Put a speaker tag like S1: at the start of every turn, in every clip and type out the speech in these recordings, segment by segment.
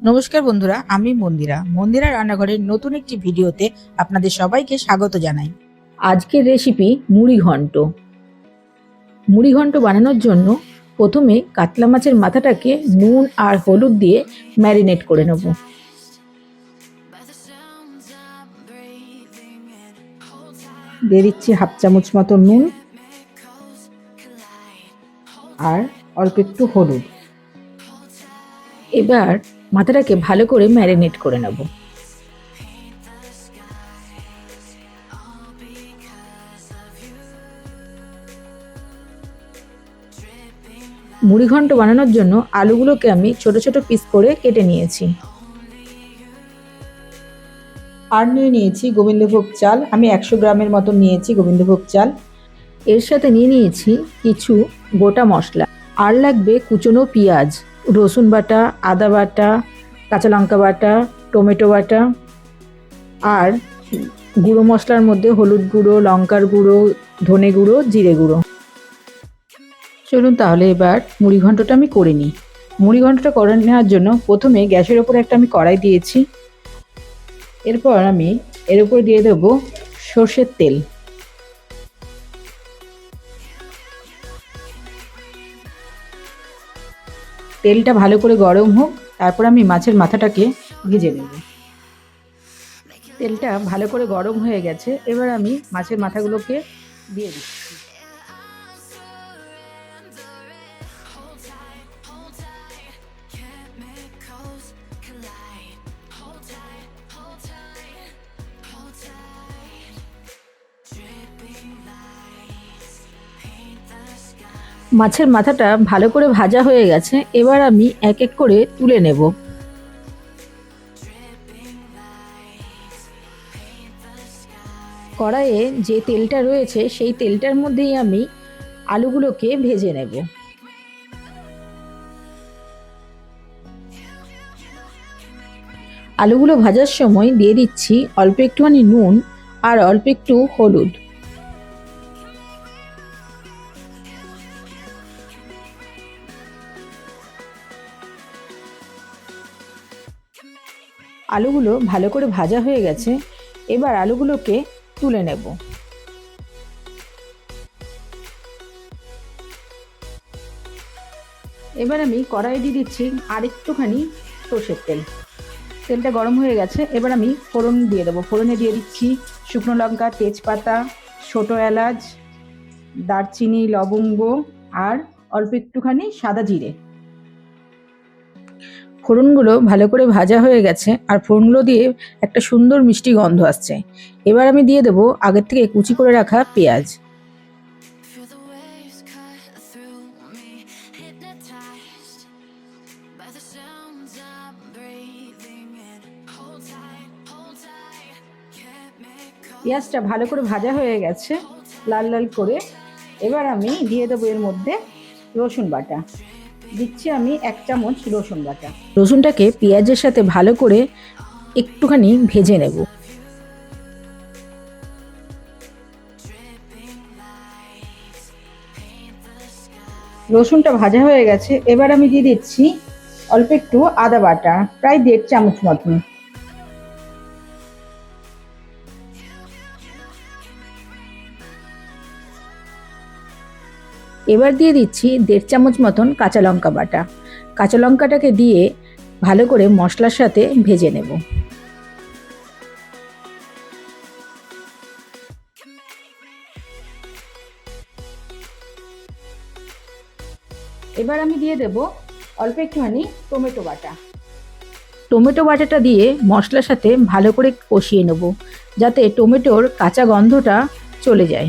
S1: নমস্কার বন্ধুরা, আমি মন্দিরা। মন্দিরা রান্নাঘরের নতুন একটি ভিডিওতে আপনাদের সবাইকে স্বাগত জানাই।
S2: আজকের রেসিপি মুড়ি ঘন্ট। মুড়ি ঘন্ট বানানোর জন্য প্রথমে কাতলা মাছের মাথাটাকে নুন আর হলুদ দিয়ে ম্যারিনেট করে নেব। দিয়ে দিচ্ছি হাফ চামচ মতো নুন আর অল্প একটু হলুদ। এবার মাথাটাকে ভালো করে ম্যারিনেট করে নেব। মুড়ি ঘন্ট বানানোর জন্য আলুগুলোকে আমি ছোট ছোট পিস করে কেটে নিয়েছি। আর নিয়ে নিয়েছি গোবিন্দভোগ চাল। আমি একশো গ্রামের মতো নিয়েছি গোবিন্দভোগ চাল। এর সাথে নিয়ে নিয়েছি কিছু গোটা মশলা। আর লাগবে কুচনো পেঁয়াজ। রসুন বাটা, আদা বাটা, কাঁচা লঙ্কা বাটা, টমেটো বাটা আর গুঁড়ো মশলার মধ্যে হলুদ গুঁড়ো, লঙ্কার গুঁড়ো, ধনে গুঁড়ো, জিরে গুঁড়ো। চলুন তাহলে এবার মুড়ি ঘন্টটা আমি করে নিই। মুড়ি ঘন্টটা করে নেওয়ার জন্য প্রথমে গ্যাসের ওপরে একটা আমি কড়াই দিয়েছি। এরপর আমি এর উপর দিয়ে দেবো সর্ষের তেল। তেলটা ভালো করে গরম হোক, তারপর আমি মাছের মাথাটাকে ভেজে নেব। তেলটা ভালো করে গরম হয়ে গেছে, এবার আমি মাছের মাথাগুলোকে দিয়ে দিচ্ছি। মাছের মাথাটা ভালো করে ভাজা হয়ে গেছে, এবার আমি এক এক করে তুলে নেব। কড়াইয়ে যে তেলটা রয়েছে, সেই তেলটার মধ্যেই আমি আলুগুলোকে ভেজে নেব। আলুগুলো ভাজার সময় দিয়ে দিচ্ছি অল্প একটুখানি নুন আর অল্প একটু হলুদ। আলুগুলো ভালো করে ভাজা হয়ে গেছে, এবার আলুগুলোকে তুলে নেব। এবার আমি কড়াই দিয়ে দিচ্ছি আর একটুখানি সর্ষের তেল। তেলটা গরম হয়ে গেছে, এবার আমি ফোড়ন দিয়ে দেবো। ফোড়নে দিয়ে দিচ্ছি শুকনো লঙ্কা, তেজপাতা, ছোটো এলাচ, দারচিনি, লবঙ্গ, আর অল্প একটুখানি সাদা জিরে। ফোড়নগুলো ভালো করে ভাজা হয়ে গেছে আর ফোড়নগুলো দিয়ে একটা সুন্দর মিষ্টি গন্ধ আসছে। এবার আমি দিয়ে দেবো আগের থেকে কুচি করে রাখা পেঁয়াজ. পেঁয়াজটা ভালো করে ভাজা হয়ে গেছে লাল লাল করে। এবার আমি দিয়ে দেবো এর মধ্যে রসুন বাটা। দিচ্ছি আমি এক চামচ রসুন বাটা। রসুনটাকে পেঁয়াজের সাথে ভালো করে একটুখানি ভেজে নেব। রসুনটা ভাজা হয়ে গেছে এবার আমি দিয়ে দিচ্ছি অল্প একটু আদা বাটা প্রায় দেড় চামচ মতন। এবার দিয়ে দিচ্ছি দেড় চামচ মতন কাঁচা লঙ্কা বাটা। কাঁচা লঙ্কাটাকে দিয়ে ভালো করে মশলার সাথে ভেজে নেব। এবার আমি দিয়ে দেব অল্প একটুখানি টমেটো বাটা। টমেটো বাটাটা দিয়ে মশলার সাথে ভালো করে কষিয়ে নেব, যাতে টমেটোর কাঁচা গন্ধটা চলে যায়।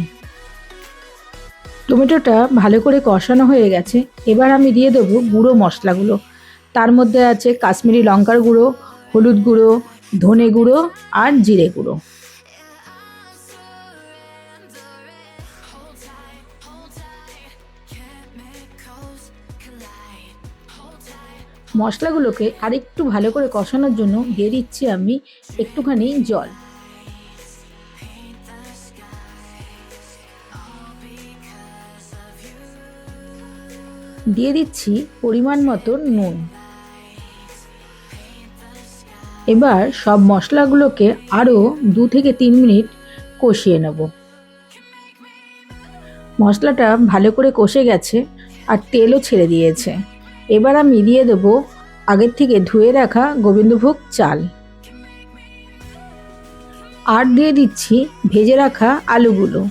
S2: টমেটোটা ভালো করে কষানো হয়ে গেছে। এবার আমি দিয়ে দেবো গুঁড়ো মশলাগুলো। তার মধ্যে আছে কাশ্মীরি লঙ্কার গুঁড়ো, হলুদ গুঁড়ো, ধনে গুঁড়ো আর জিরে গুঁড়ো। মশলাগুলোকে আরেকটু ভালো করে কষানোর জন্য দিয়ে দিচ্ছি আমি একটুখানি জল। দিয়ে দিচ্ছি পরিমাণ মতো নুন। এবার সব মশলাগুলোকে আরও দু থেকে তিন মিনিট কষিয়ে নেব। মশলাটা ভালো করে কষে গেছে আর তেলও ছেড়ে দিয়েছে। এবার আমি দিয়ে দেব আগের থেকে ধুয়ে রাখা গোবিন্দভোগ চাল। আর দিয়ে দিচ্ছি ভেজে রাখা আলুগুলো।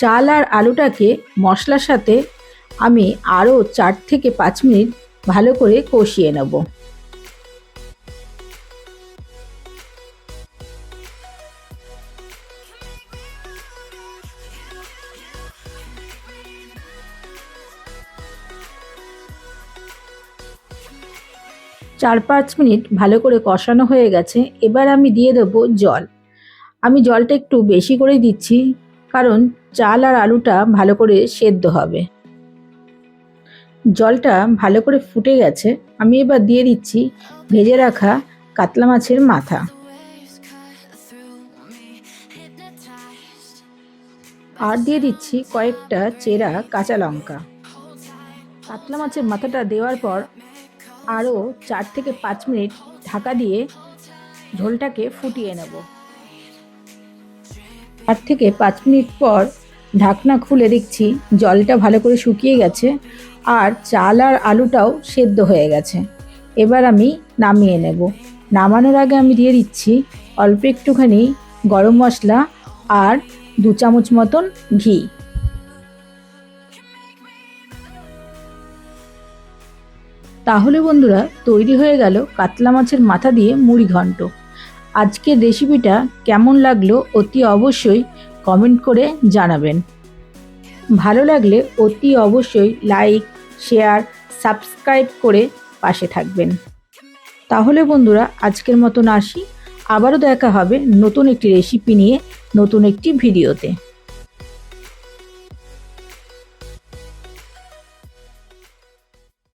S2: চাল আর আলুটাকে মশলার সাথে আমি আরও চার থেকে পাঁচ মিনিট ভালো করে কষিয়ে নেব। চার পাঁচ মিনিট ভালো করে কষানো হয়ে গেছে, এবার আমি দিয়ে দেবো জল। আমি জলটা একটু বেশি করেই দিচ্ছি। কারণ চাল আর আলুটা ভালো করে সেদ্ধ হবে। জলটা ভালো করে ফুটে গেছে, আমি এবার দিয়ে দিচ্ছি ভেজে রাখা কাতলা মাছের মাথা. আর দিয়ে দিচ্ছি কয়েকটা চেরা কাঁচা লঙ্কা। কাতলা মাছের মাথাটা দেওয়ার পর আরও চার থেকে পাঁচ মিনিট ঢাকা দিয়ে ঝোলটাকে ফুটিয়ে নেব। চার থেকে পাঁচ মিনিট পর ঢাকনা খুলে দেখছি জলটা ভালো করে শুকিয়ে গেছে আর চাল আর আলুটাও সেদ্ধ হয়ে গেছে। এবার আমি নামিয়ে নেব। নামানোর আগে আমি দিয়ে দিচ্ছি অল্প একটুখানি গরম মশলা আর দু চামচ মতন ঘি। তাহলে বন্ধুরা, তৈরি হয়ে গেল কাতলা মাছের মাথা দিয়ে মুড়ি ঘন্ট। আজকের রেসিপিটা কেমন লাগল অতি অবশ্যই কমেন্ট করে জানাবেন। ভালো লাগলে অতি অবশ্যই লাইক শেয়ার সাবস্ক্রাইব করে পাশে থাকবেন। তাহলে বন্ধুরা, আজকের মতন আসি। আবারও দেখা হবে নতুন একটি রেসিপি নিয়ে, নতুন একটি ভিডিওতে